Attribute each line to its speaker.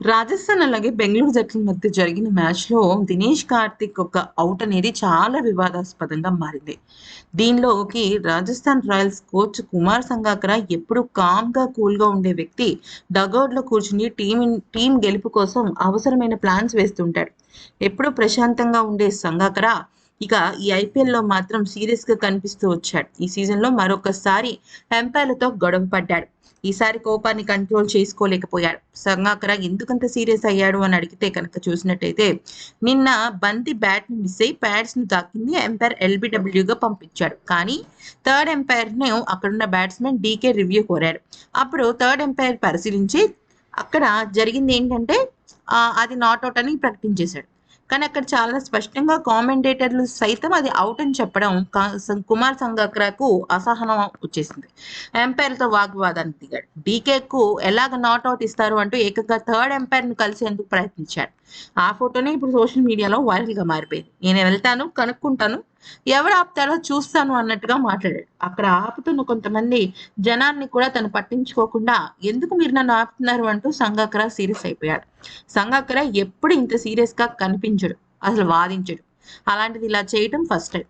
Speaker 1: రాజస్థాన్ అలాగే బెంగళూరు జట్ల మధ్య జరిగిన మ్యాచ్లో దినేష్ కార్తిక్ ఒక అవుట్ అనేది చాలా వివాదాస్పదంగా మారింది. దీనిలోకి రాజస్థాన్ రాయల్స్ కోచ్ కుమార్ సంగాకర ఎప్పుడు కామ్గా కూల్గా ఉండే వ్యక్తి డగౌట్లో కూర్చుని టీం టీం గెలుపు కోసం అవసరమైన ప్లాన్స్ వేస్తుంటాడు. ఎప్పుడు ప్రశాంతంగా ఉండే సంగాకర ఇక ఈ ఐపీఎల్లో మాత్రం సీరియస్గా కనిపిస్తూ వచ్చాడు. ఈ సీజన్లో మరొకసారి ఎంపైర్లతో గొడవ పడ్డాడు. ఈసారి కోపాన్ని కంట్రోల్ చేసుకోలేకపోయాడు. సంగాకర ఎందుకంత సీరియస్ అయ్యాడు అని అడిగితే కనుక చూసినట్టయితే నిన్న బంతి బ్యాట్ని మిస్ అయి ప్యాడ్స్ని తాకింది ఎంపైర్ ఎల్బిడబ్ల్యూగా పంపించాడు. కానీ థర్డ్ ఎంపైర్ను అక్కడున్న బ్యాట్స్మెన్ డీకే రివ్యూ కోరాడు. అప్పుడు థర్డ్ ఎంపైర్ పరిశీలించి అక్కడ జరిగింది ఏంటంటే అది నాట్ అవుట్ అని ప్రకటించేశాడు. కానీ అక్కడ చాలా స్పష్టంగా కామెంటేటర్లు సైతం అది అవుట్ అని చెప్పడం కా- సం- కుమార్ సంగక్రకు అసహనం వచ్చేసింది. ఎంపైర్తో వాగ్వాదానికి దిగాడు. డీకేకు ఎలాగ నాట్అవుట్ ఇస్తారు అంటూ ఏకంగా థర్డ్ ఎంపైర్ను కలిసేందుకు ప్రయత్నించాడు. ఆ ఫోటోనే ఇప్పుడు సోషల్ మీడియాలో వైరల్గా మారిపోయింది. నేను వెళ్తాను కనుక్కుంటాను. ఎవరు ఆపుతారో చూస్తాను అన్నట్టుగా మాట్లాడాడు. అక్కడ ఆపుతున్న కొంతమంది జనాన్ని కూడా తను పట్టించుకోకుండా ఎందుకు మీరు నన్ను ఆపుతున్నారు అంటూ సంగాకర సీరియస్ అయిపోయాడు. సంగాకర ఎప్పుడు ఇంత సీరియస్గా కనిపించడు అసలు వాదించడు. అలాంటిది ఇలా చేయటం ఫస్ట్ టైం